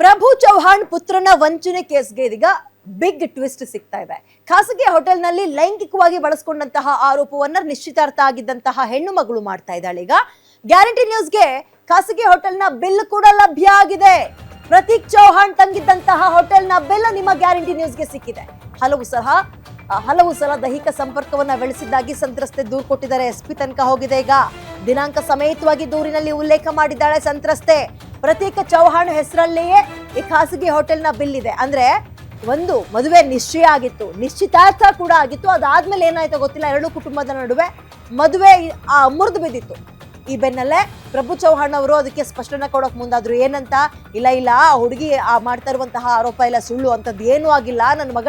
ಪ್ರಭು ಚೌಹಾಣ್ ಪುತ್ರನ ವಂಚನೆ ಕೇಸ್ಗೆ ಇದೀಗ ಬಿಗ್ ಟ್ವಿಸ್ಟ್ ಸಿಗ್ತಾ ಇದೆ. ಖಾಸಗಿ ಹೋಟೆಲ್ನಲ್ಲಿ ಲೈಂಗಿಕವಾಗಿ ಬಳಸ್ಕೊಂಡಂತಹ ಆರೋಪವನ್ನ ನಿಶ್ಚಿತಾರ್ಥ ಆಗಿದ್ದಂತಹ ಹೆಣ್ಣು ಮಗಳು ಮಾಡ್ತಾ ಇದ್ದಾಳೆ. ಈಗ ಗ್ಯಾರಂಟಿ ನ್ಯೂಸ್ಗೆ ಖಾಸಗಿ ಹೋಟೆಲ್ನ ಬಿಲ್ ಕೂಡ ಲಭ್ಯ ಆಗಿದೆ. ಪ್ರತೀಕ್ ಚೌಹಾಣ್ ತಂಗಿದ್ದಂತಹ ಹೋಟೆಲ್ನ ಬಿಲ್ ನಿಮ್ಮ ಗ್ಯಾರಂಟಿ ನ್ಯೂಸ್ಗೆ ಸಿಕ್ಕಿದೆ. ಹಲವು ಸಲ ಹಲವು ಸಲ ದೈಹಿಕ ಸಂಪರ್ಕವನ್ನ ಬೆಳೆಸಿದ್ದಾಗಿ ಸಂತ್ರಸ್ತೆ ದೂರು ಕೊಟ್ಟಿದ್ದಾರೆ. ಎಸ್ ಪಿ ತನಕ ಹೋಗಿದೆ. ಈಗ ದಿನಾಂಕ ಸಮೇತವಾಗಿ ದೂರಿನಲ್ಲಿ ಉಲ್ಲೇಖ ಮಾಡಿದ್ದಾಳೆ ಸಂತ್ರಸ್ತೆ. ಪ್ರತೀಕ ಚೌಹಾಣ್ ಹೆಸರಲ್ಲಿಯೇ ಈ ಖಾಸಗಿ ಹೋಟೆಲ್ನ ಬಿಲ್ ಇದೆ ಅಂದ್ರೆ ಒಂದು ಮದುವೆ ನಿಶ್ಚಯ ಆಗಿತ್ತು. ನಿಶ್ಚಿತಾರ್ಥ ಕೂಡ ಆಗಿತ್ತು. ಅದಾದ್ಮೇಲೆ ಏನಾಯ್ತೋ ಗೊತ್ತಿಲ್ಲ. ಎರಡು ಕುಟುಂಬದ ನಡುವೆ ಮದುವೆ ಮುರಿದು ಬಿದ್ದಿತ್ತು. ಈ ಬೆನ್ನಲ್ಲೇ ಪ್ರಭು ಚೌಹಾಣ್ ಅವರು ಅದಕ್ಕೆ ಸ್ಪಷ್ಟನೆ ಕೊಡೋಕೆ ಮುಂದಾದ್ರು. ಏನಂತ? ಇಲ್ಲ ಇಲ್ಲ, ಆ ಹುಡುಗಿ, ಆ, ಮಾಡ್ತಾ ಇರುವಂತಹ ಆರೋಪ ಇಲ್ಲ ಸುಳ್ಳು ಅಂತದ್ದು ಏನೂ ಆಗಿಲ್ಲ. ನನ್ನ ಮಗ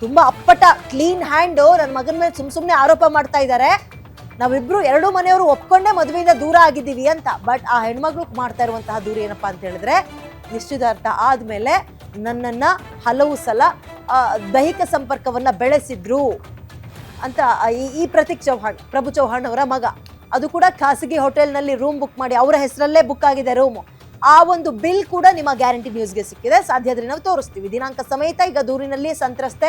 ತುಂಬಾ ಅಪ್ಪಟ ಕ್ಲೀನ್ ಹ್ಯಾಂಡ್ ನನ್ನ ಮಗನ ಮೇಲೆ ಸುಮ್ ಸುಮ್ನೆ ಆರೋಪ ಮಾಡ್ತಾ ಇದ್ದಾರೆ. ನಾವಿಬ್ರು ಎರಡು ಮನೆಯವರು ಒಪ್ಕೊಂಡೇ ಮದುವೆಯಿಂದ ದೂರ ಆಗಿದ್ದೀವಿ ಅಂತ. ಬಟ್ ಆ ಹೆಣ್ಮಗ್ಳು ಮಾಡ್ತಾ ಇರುವಂತಹ ದೂರ ಏನಪ್ಪಾ ಅಂತ ಹೇಳಿದ್ರೆ, ನಿಶ್ಚಿತಾರ್ಥ ಆದ್ಮೇಲೆ ನನ್ನನ್ನ ಹಲವು ಸಲ ದೈಹಿಕ ಸಂಪರ್ಕವನ್ನ ಬೆಳೆಸಿದ್ರು ಅಂತ ಈ ಪ್ರತೀಕ್ ಚೌಹಾಣ್, ಪ್ರಭು ಚೌಹಾಣ್ ಅವರ ಮಗ. ಅದು ಕೂಡ ಖಾಸಗಿ ಹೋಟೆಲ್ನಲ್ಲಿ ರೂಮ್ ಬುಕ್ ಮಾಡಿ ಅವರ ಹೆಸರಲ್ಲೇ ಬುಕ್ ಆಗಿದೆ ರೂಮು ಆ ಒಂದು ಬಿಲ್ ಕೂಡ ನಿಮ್ಮ ಗ್ಯಾರಂಟಿ ನ್ಯೂಸ್ಗೆ ಸಿಕ್ಕಿದೆ. ಸಾಧ್ಯ ನಾವು ತೋರಿಸ್ತೀವಿ. ದಿನಾಂಕ ಸಮೇತ ಈಗ ದೂರಿನಲ್ಲಿ ಸಂತ್ರಸ್ತೆ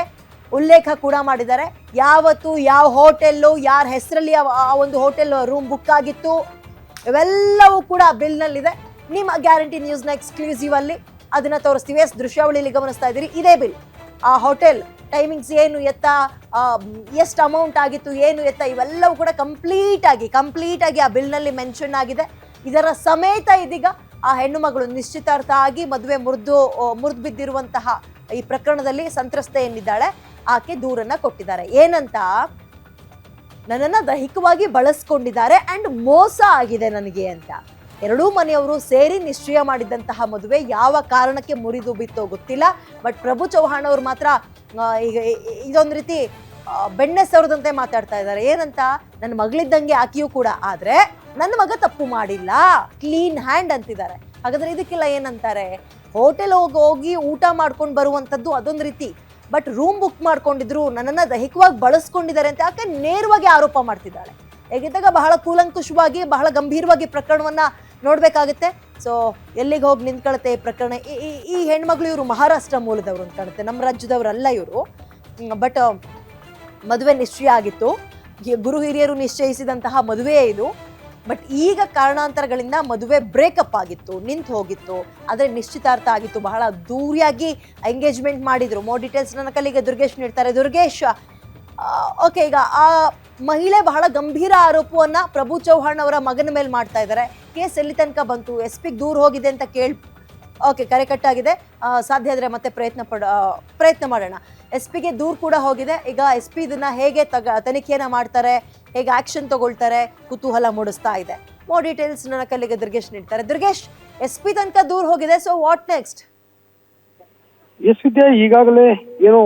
ಉಲ್ಲೇಖ ಕೂಡ ಮಾಡಿದ್ದಾರೆ. ಯಾವತ್ತು, ಯಾವ ಹೋಟೆಲ್ಲು, ಯಾರ ಹೆಸರಲ್ಲಿ ಆ ಒಂದು ಹೋಟೆಲ್ ರೂಮ್ ಬುಕ್ ಆಗಿತ್ತು, ಇವೆಲ್ಲವೂ ಕೂಡ ಬಿಲ್ನಲ್ಲಿದೆ. ನಿಮ್ಮ ಗ್ಯಾರಂಟಿ ನ್ಯೂಸ್ನ ಎಕ್ಸ್ಕ್ಲೂಸಿವ್ ಅಲ್ಲಿ ಅದನ್ನು ತೋರಿಸ್ತೀವಿ. ಎಸ್ ದೃಶ್ಯಾವಳಿಯಲ್ಲಿ ಗಮನಿಸ್ತಾ ಇದ್ದೀರಿ. ಇದೇ ಬಿಲ್. ಆ ಹೋಟೆಲ್ ಟೈಮಿಂಗ್ಸ್ ಏನು, ಎತ್ತ ಎಷ್ಟು ಅಮೌಂಟ್ ಆಗಿತ್ತು, ಏನು ಎತ್ತ, ಇವೆಲ್ಲವೂ ಕೂಡ ಕಂಪ್ಲೀಟ್ ಆಗಿ ಕಂಪ್ಲೀಟ್ ಆಗಿ ಆ ಬಿಲ್ನಲ್ಲಿ ಮೆನ್ಷನ್ ಆಗಿದೆ. ಇದರ ಸಮೇತ ಇದೀಗ ಆ ಹೆಣ್ಣು ಮಗಳು ನಿಶ್ಚಿತಾರ್ಥ ಆಗಿ ಮದುವೆ ಮುರಿದು ಮುರಿದು ಬಿದ್ದಿರುವಂತಹ ಈ ಪ್ರಕರಣದಲ್ಲಿ ಸಂತ್ರಸ್ತೆ ಏನಿದ್ದಾಳೆ, ಆಕೆ ದೂರನ್ನ ಕೊಟ್ಟಿದ್ದಾರೆ. ಏನಂತ? ನನ್ನನ್ನು ದೈಹಿಕವಾಗಿ ಬಳಸ್ಕೊಂಡಿದ್ದಾರೆ ಅಂಡ್ ಮೋಸ ಆಗಿದೆ ನನಗೆ ಅಂತ. ಎರಡೂ ಮನೆಯವರು ಸೇರಿ ನಿಶ್ಚಯ ಮಾಡಿದ್ದಂತಹ ಮದುವೆ ಯಾವ ಕಾರಣಕ್ಕೆ ಮುರಿದು ಬಿತ್ತೋ ಗೊತ್ತಿಲ್ಲ. ಬಟ್ ಪ್ರಭು ಚೌಹಾಣ್ ಅವರು ಮಾತ್ರ ಈಗ, ಇದೊಂದು ರೀತಿ ಬೆಣ್ಣೆ ಸವರದಂತೆ ಮಾತಾಡ್ತಾ ಇದ್ದಾರೆ. ಏನಂತ? ನನ್ನ ಮಗಳಿದ್ದಂಗೆ ಆಕೆಯೂ ಕೂಡ. ಆದರೆ, ನನ್ನ ಮಗ ತಪ್ಪು ಮಾಡಿಲ್ಲ. ಕ್ಲೀನ್ ಹ್ಯಾಂಡ್ ಅಂತಿದ್ದಾರೆ. ಹಾಗಾದ್ರೆ ಇದಕ್ಕೆಲ್ಲ ಏನಂತಾರೆ? ಹೋಟೆಲ್ ಹೋಗಿ ಹೋಗಿ ಊಟ ಮಾಡ್ಕೊಂಡು ಬರುವಂಥದ್ದು ಅದೊಂದು ರೀತಿ. ಬಟ್ ರೂಮ್ ಬುಕ್ ಮಾಡ್ಕೊಂಡಿದ್ರು, ನನ್ನನ್ನು ದೈಹಿಕವಾಗಿ ಬಳಸ್ಕೊಂಡಿದ್ದಾರೆ ಅಂತ ಯಾಕೆ ನೇರವಾಗಿ ಆರೋಪ ಮಾಡ್ತಿದ್ದಾಳೆ. ಹೇಗಿದ್ದಾಗ ಬಹಳ ಕೂಲಂಕುಷವಾಗಿ, ಬಹಳ ಗಂಭೀರವಾಗಿ ಪ್ರಕರಣವನ್ನು ನೋಡಬೇಕಾಗುತ್ತೆ. ಸೊ ಎಲ್ಲಿಗೆ ಹೋಗಿ ನಿಂತ್ಕೊಳುತ್ತೆ ಈ ಪ್ರಕರಣ? ಈ- ಈ- ಹೆಣ್ಮಗಳು ಇವರು ಮಹಾರಾಷ್ಟ್ರ ಮೂಲದವರು ಅಂತ ಕಾಣುತ್ತೆ. ನಮ್ಮ ರಾಜ್ಯದವರಲ್ಲ ಇವರು. ಬಟ್ ಮದುವೆ ನಿಶ್ಚಯ ಆಗಿತ್ತು. ಗುರು ಹಿರಿಯರು ನಿಶ್ಚಯಿಸಿದಂತಹ ಮದುವೆ ಇದು. ಬಟ್ ಈಗ ಕಾರಣಾಂತರಗಳಿಂದ ಮದುವೆ ಬ್ರೇಕಪ್ ಆಗಿತ್ತು, ನಿಂತು ಹೋಗಿತ್ತು. ಆದರೆ ನಿಶ್ಚಿತಾರ್ಥ ಆಗಿತ್ತು. ಬಹಳ ದೂರಿಯಾಗಿ ಎಂಗೇಜ್ಮೆಂಟ್ ಮಾಡಿದ್ರು. ಮೋರ್ ಡೀಟೇಲ್ಸ್ ನನ್ನ ಕಲಿಗೆ ದುರ್ಗೇಶ್ ನೀಡ್ತಾರೆ. ದುರ್ಗೇಶ್ ಓಕೆ ಈಗ ಆ ಮಹಿಳೆ ಬಹಳ ಗಂಭೀರ ಆರೋಪವನ್ನು ಪ್ರಭು ಚೌಹಾಣ್ ಅವರ ಮಗನ ಮೇಲೆ ಮಾಡ್ತಾ ಇದ್ದಾರೆ. ಕೇಸ್ ಎಲ್ಲಿ ತನಕ ಬಂತು? ಎಸ್ ಪಿಗೆ ದೂರ ಹೋಗಿದೆ ಅಂತ ಕೇಳ್ ಓಕೆ ಕರೆ ಕಟ್ಟಾಗಿದೆ. ಸಾಧ್ಯ ಆದರೆ ಮತ್ತೆ ಪ್ರಯತ್ನ ಪಡ ಪ್ರಯತ್ನ ಮಾಡೋಣ. ಎಸ್ ಪಿಗೆ ದೂರು ಕೂಡ ಹೋಗಿದೆ. ಈಗ ಎಸ್ ಪಿ ಇದನ್ನು ಹೇಗೆ ತಗ, ತನಿಖೆಯನ್ನು ಮಾಡ್ತಾರೆ? ಹೇಗೆ ಆಕ್ಷನ್ ತಗೊಳ್ತಾರೆ, ಕುತೂಹಲ ಮೂಡಿಸ್ತಾ ಇದೆ. ಮೋ ಡೀಟೇಲ್ಸ್ ನನ್ನ ಕಲ್ಲಿಗೆ ದುರ್ಗೇಶ್ ನೀಡ್ತಾರೆ. ದುರ್ಗೇಶ್ ಎಸ್ ಪಿ ತನಕ ದೂರ ಹೋಗಿದೆ so what next is Vidya, ಈಗಾಗಲೇ ಏನು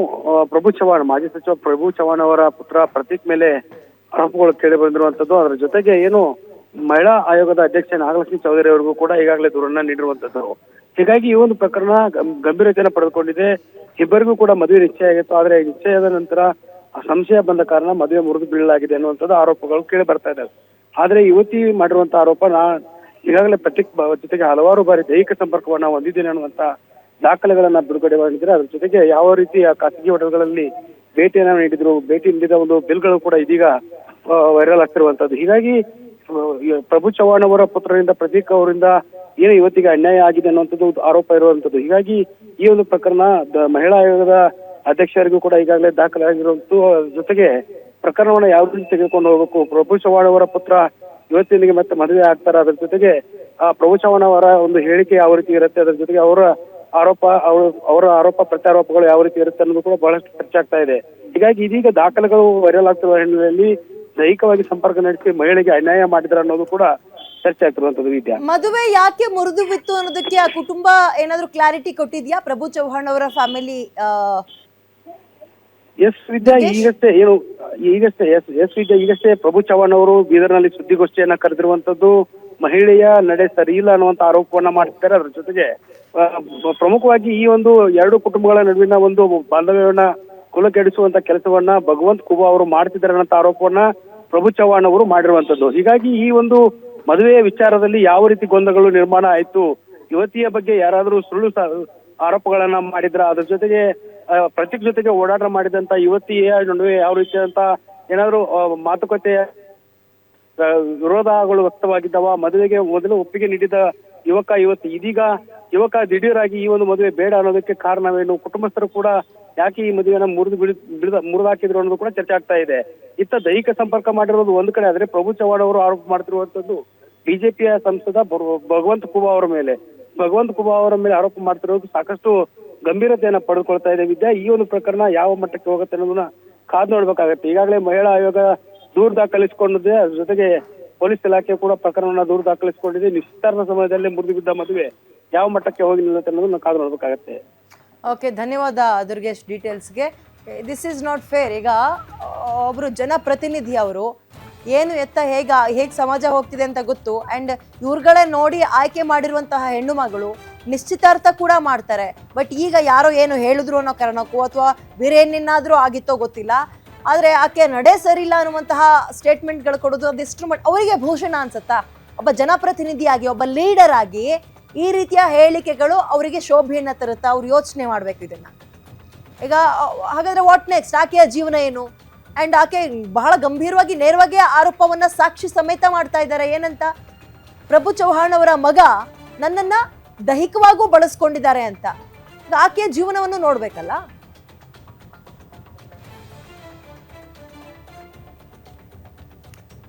ಪ್ರಭು ಚವಾಣ್ ಮಾಜಿ ಸಚಿವ ಪ್ರಭು ಚವ್ಹಾಣ್ ಅವರ ಪುತ್ರ ಪ್ರತೀಕ್ ಮೇಲೆ ಆರೋಪಗಳು ಕೇಳಿ ಬಂದಿರುವಂತದ್ದು ಅದರ ಜೊತೆಗೆ ಏನು, ಮಹಿಳಾ ಆಯೋಗದ ಅಧ್ಯಕ್ಷ ನಾಗಲಕ್ಷ್ಮಿ ಚೌಧರಿ ಅವರಿಗೂ ಕೂಡ ಈಗಾಗಲೇ ದೂರನ್ನ ನೀಡಿರುವಂತದ್ದು ಹೀಗಾಗಿ ಈ ಒಂದು ಪ್ರಕರಣ ಗಂಭೀರತೆಯನ್ನು ಪಡೆದುಕೊಂಡಿದೆ. ಇಬ್ಬರಿಗೂ ಕೂಡ ಮದುವೆ ನಿಶ್ಚಯ ಆಗಿತ್ತು. ಆದ್ರೆ ನಿಶ್ಚಯದ ನಂತರ ಸಂಶಯ ಬಂದ ಕಾರಣ ಮದುವೆ ಮುರಿದು ಬೀಳಲಾಗಿದೆ ಅನ್ನುವಂಥದ್ದು ಆರೋಪಗಳು ಕೇಳಿ ಬರ್ತಾ ಇದ್ದಾವೆ. ಆದ್ರೆ ಯುವತಿ ಮಾಡಿರುವಂತ ಆರೋಪ ನಾ ಈಗಾಗಲೇ ಪ್ರತೀಕ್ ಬ- ಜೊತೆಗೆ ಹಲವಾರು ಬಾರಿ ದೈಹಿಕ ಸಂಪರ್ಕವನ್ನ ಹೊಂದಿದ್ದೇನೆ ಅನ್ನುವಂತ ದಾಖಲೆಗಳನ್ನ ಬಿಡುಗಡೆ ಮಾಡಿದ್ರೆ ಅದ್ರ ಜೊತೆಗೆ ಯಾವ ರೀತಿಯ ಖಾಸಗಿ ಹೋಟೆಲ್ಗಳಲ್ಲಿ ಭೇಟಿಯನ್ನ ನೀಡಿದ್ರು, ಭೇಟಿ ನೀಡಿದ ಒಂದು ಬಿಲ್ಗಳು ಕೂಡ ಇದೀಗ ವೈರಲ್ ಆಗ್ತಿರುವಂತದ್ದು ಹೀಗಾಗಿ ಪ್ರಭು ಚವ್ಹಾಣ್ ಅವರ ಪುತ್ರರಿಂದ ಪ್ರತೀಕ್ ಅವರಿಂದ ಏನು ಇವತ್ತಿಗೆ ಅನ್ಯಾಯ ಆಗಿದೆ ಅನ್ನುವಂಥದ್ದು ಆರೋಪ ಇರುವಂತದ್ದು ಹೀಗಾಗಿ ಈ ಒಂದು ಪ್ರಕರಣ ಮಹಿಳಾ ಆಯೋಗದ ಅಧ್ಯಕ್ಷರಿಗೂ ಕೂಡ ಈಗಾಗಲೇ ದಾಖಲಾಗಿರುವಂತ, ಜೊತೆಗೆ ಪ್ರಕರಣವನ್ನ ಯಾವ ರೀತಿ ತೆಗೆದುಕೊಂಡು ಹೋಗಬೇಕು? ಪ್ರಭು ಚವ್ಹಾಣ್ ಅವರ ಪುತ್ರ ಯುವತಿಯಲ್ಲಿಗೆ ಮತ್ತೆ ಮದುವೆ ಆಗ್ತಾರೆ, ಅದ್ರ ಜೊತೆಗೆ, ಆ, ಪ್ರಭು ಚವ್ಹಾಣ್ ಅವರ ಒಂದು ಹೇಳಿಕೆ ಯಾವ ರೀತಿ ಇರುತ್ತೆ? ಅದ್ರ ಜೊತೆಗೆ ಅವರ ಆರೋಪ, ಅವರು, ಅವರ ಆರೋಪ ಪ್ರತ್ಯಾರೋಪಗಳು ಯಾವ ರೀತಿ ಇರುತ್ತೆ ಅನ್ನೋದು ಕೂಡ ಬಹಳಷ್ಟು ಚರ್ಚೆ ಆಗ್ತಾ ಇದೆ. ಹೀಗಾಗಿ ಇದೀಗ ದಾಖಲೆಗಳು ವೈರಲ್ ಆಗ್ತಿರುವ ಹಿನ್ನೆಲೆಯಲ್ಲಿ ದೈಹಿಕವಾಗಿ ಸಂಪರ್ಕ ನಡೆಸಿ ಮಹಿಳೆಗೆ ಅನ್ಯಾಯ ಮಾಡಿದ್ರ ಅನ್ನೋದು ಕೂಡ ಚರ್ಚೆ ಆಗ್ತಿರುವಂತದ್ದು ವಿದ್ಯಾ ಮದುವೆ ಯಾಕೆ ಮುರಿದು ಬಿತ್ತು ಅನ್ನೋದಕ್ಕೆ ಆ ಕುಟುಂಬ ಏನಾದ್ರೂ ಕ್ಲಾರಿಟಿ ಕೊಟ್ಟಿದ್ಯಾ ಪ್ರಭು ಚೌಹಾಣ್ ಅವರ ಫ್ಯಾಮಿಲಿ ಎಸ್ ವಿದ್ಯಾ ಈಗಷ್ಟೇ ಏನು ಈಗಷ್ಟೇ ಎಸ್ ಎಸ್ ವಿದ್ಯಾ ಈಗಷ್ಟೇ ಪ್ರಭು ಚವ್ಹಾಣ್ ಅವರು ಬೀದರ್ನಲ್ಲಿ ಸುದ್ದಿಗೋಷ್ಠಿಯನ್ನ ಕರೆದಿರುವಂತದ್ದು ಮಹಿಳೆಯ ನಡೆ ಸರಿ ಇಲ್ಲ ಅನ್ನುವಂತ ಆರೋಪವನ್ನ ಮಾಡ್ತಿದ್ದಾರೆ. ಅದ್ರ ಜೊತೆಗೆ ಪ್ರಮುಖವಾಗಿ ಈ ಒಂದು ಎರಡು ಕುಟುಂಬಗಳ ನಡುವಿನ ಒಂದು ಬಾಂಧವ್ಯವನ್ನ ಕುಲಕೆಡಿಸುವಂತ ಕೆಲಸವನ್ನ ಭಗವಂತ್ ಕುಬಾ ಅವರು ಮಾಡ್ತಿದ್ದಾರೆ ಅನ್ನೋ ಆರೋಪವನ್ನ ಪ್ರಭು ಚವ್ಹಾಣ್ ಅವರು ಮಾಡಿರುವಂತದ್ದು ಹೀಗಾಗಿ ಈ ಒಂದು ಮದುವೆಯ ವಿಚಾರದಲ್ಲಿ ಯಾವ ರೀತಿ ಗೊಂದಲಗಳು ನಿರ್ಮಾಣ ಆಯ್ತು ಯುವತಿಯ ಬಗ್ಗೆ ಯಾರಾದರೂ ಸುಳ್ಳು ಆರೋಪಗಳನ್ನ ಮಾಡಿದ್ರ ಅದ್ರ ಜೊತೆಗೆ ಪ್ರತೀಕ್ ಜೊತೆಗೆ ಓಡಾಟ ಮಾಡಿದಂತ ಯುವತಿಯ ನಡುವೆ ಯಾವ ರೀತಿಯಾದಂತ ಏನಾದ್ರು ಮಾತುಕತೆ ವಿರೋಧಗಳು ವ್ಯಕ್ತವಾಗಿದ್ದವ, ಮದುವೆಗೆ ಮೊದಲು ಒಪ್ಪಿಗೆ ನೀಡಿದ ಯುವಕ ಯುವತಿ ಇದೀಗ ಯುವಕ ದಿಢೀರಾಗಿ ಈ ಒಂದು ಮದುವೆ ಬೇಡ ಅನ್ನೋದಕ್ಕೆ ಕಾರಣವೇನು? ಕುಟುಂಬಸ್ಥರು ಕೂಡ ಯಾಕೆ ಈ ಮದುವೆಯನ್ನು ಮುರಿದು ಬಿಡಿ, ಬಿಡಿದ, ಮುರಿದಾಕಿದ್ರು ಅನ್ನೋದು ಕೂಡ ಚರ್ಚೆ ಆಗ್ತಾ ಇದೆ. ಇತ್ತ ದೈಹಿಕ ಸಂಪರ್ಕ ಮಾಡಿರೋದು ಒಂದು ಕಡೆ ಆದ್ರೆ ಪ್ರಭು ಚವ್ಹಾಣ್ ಅವರು ಆರೋಪ ಮಾಡ್ತಿರುವಂತದ್ದು ಬಿಜೆಪಿಯ ಸಂಸದ ಭಗವಂತ ಕುಬಾ ಅವರ ಮೇಲೆ. ಭಗವಂತ ಕುಬಾ ಅವರ ಮೇಲೆ ಆರೋಪ ಮಾಡ್ತಿರೋದು ಸಾಕಷ್ಟು ಗಂಭೀರತೆಯನ್ನ ಪಡೆದುಕೊಳ್ತಾ ಇದೆ ವಿದ್ಯಾ. ಈ ಒಂದು ಪ್ರಕರಣ ಯಾವ ಮಟ್ಟಕ್ಕೆ ಹೋಗುತ್ತೆ ಅನ್ನೋದನ್ನ ಕಾದು ನೋಡ್ಬೇಕಾಗತ್ತೆ. ಈಗಾಗಲೇ ಮಹಿಳಾ ಆಯೋಗ ದೂರು ದಾಖಲಿಸಿಕೊಂಡಿದೆ. ಅದ್ರ ಜೊತೆಗೆ ಪೊಲೀಸ್ ಇಲಾಖೆ ಕೂಡ ಪ್ರಕರಣವನ್ನ ದೂರು ದಾಖಲಿಸಿಕೊಂಡಿದೆ. ನಿಶ್ಚಿತಾರ್ಥ ಸಮಯದಲ್ಲಿ ಮುರಿದು ಬಿದ್ದ ಮದುವೆ ಯಾವ ಮಟ್ಟಕ್ಕೆ ಹೋಗಿ ನಿಲ್ಲುತ್ತೆ ಅನ್ನೋದನ್ನ ಕಾದು ನೋಡ್ಬೇಕಾಗತ್ತೆ. ಓಕೆ, ಧನ್ಯವಾದ ದುರ್ಗೇಶ್ ಡೀಟೇಲ್ಸ್ಗೆ. ದಿಸ್ ಈಸ್ ನಾಟ್ ಫೇರ್ ಈಗ ಒಬ್ಬರು ಜನಪ್ರತಿನಿಧಿ ಅವರು ಏನು ಎತ್ತ ಹೇಗ, ಹೇಗೆ ಸಮಾಜ ಹೋಗ್ತಿದೆ ಅಂತ ಗೊತ್ತು. ಆ್ಯಂಡ್ ಇವ್ರುಗಳೇ ನೋಡಿ ಆಯ್ಕೆ ಮಾಡಿರುವಂತಹ ಹೆಣ್ಣು ಮಗಳು ನಿಶ್ಚಿತಾರ್ಥ ಕೂಡ ಮಾಡ್ತಾರೆ. ಬಟ್ ಈಗ ಯಾರೋ ಏನು ಹೇಳಿದ್ರು ಅನ್ನೋ ಕಾರಣಕ್ಕೂ ಅಥವಾ ಬೇರೇನೇನಾದರೂ ಆಗಿತ್ತೋ ಗೊತ್ತಿಲ್ಲ. ಆದರೆ ಆಕೆ ನಡೆ ಸರಿ ಇಲ್ಲ ಅನ್ನುವಂತಹ ಸ್ಟೇಟ್ಮೆಂಟ್ಗಳು ಕೊಡೋದು ಅದೆಷ್ಟು ಮಟ್ ಅವರಿಗೆ ಭೂಷಣ ಅನ್ಸುತ್ತಾ? ಒಬ್ಬ ಜನಪ್ರತಿನಿಧಿಯಾಗಿ ಒಬ್ಬ ಲೀಡರ್ ಆಗಿ ಈ ರೀತಿಯ ಹೇಳಿಕೆಗಳು ಅವರಿಗೆ ಶೋಭೆಯನ್ನು ತರುತ್ತಾ ಅವ್ರು ಯೋಚನೆ ಮಾಡಬೇಕು ಇದನ್ನ. ಈಗ, ಹಾಗಾದ್ರೆ ವಾಟ್ ನೆಕ್ಸ್ಟ್ ಆಕೆಯ ಜೀವನ ಏನು? ಅಂಡ್ ಆಕೆ ಬಹಳ ಗಂಭೀರವಾಗಿ, ನೇರವಾಗಿ ಆರೋಪವನ್ನ ಸಾಕ್ಷಿ ಸಮೇತ ಮಾಡ್ತಾ ಇದ್ದಾರೆ. ಏನಂತ? ಪ್ರಭು ಚೌಹಾಣ್ ಅವರ ಮಗ ನನ್ನನ್ನ ದೈಹಿಕವಾಗೂ ಬಳಸ್ಕೊಂಡಿದ್ದಾರೆ ಅಂತ. ಆಕೆಯ ಜೀವನವನ್ನು ನೋಡ್ಬೇಕಲ್ಲ?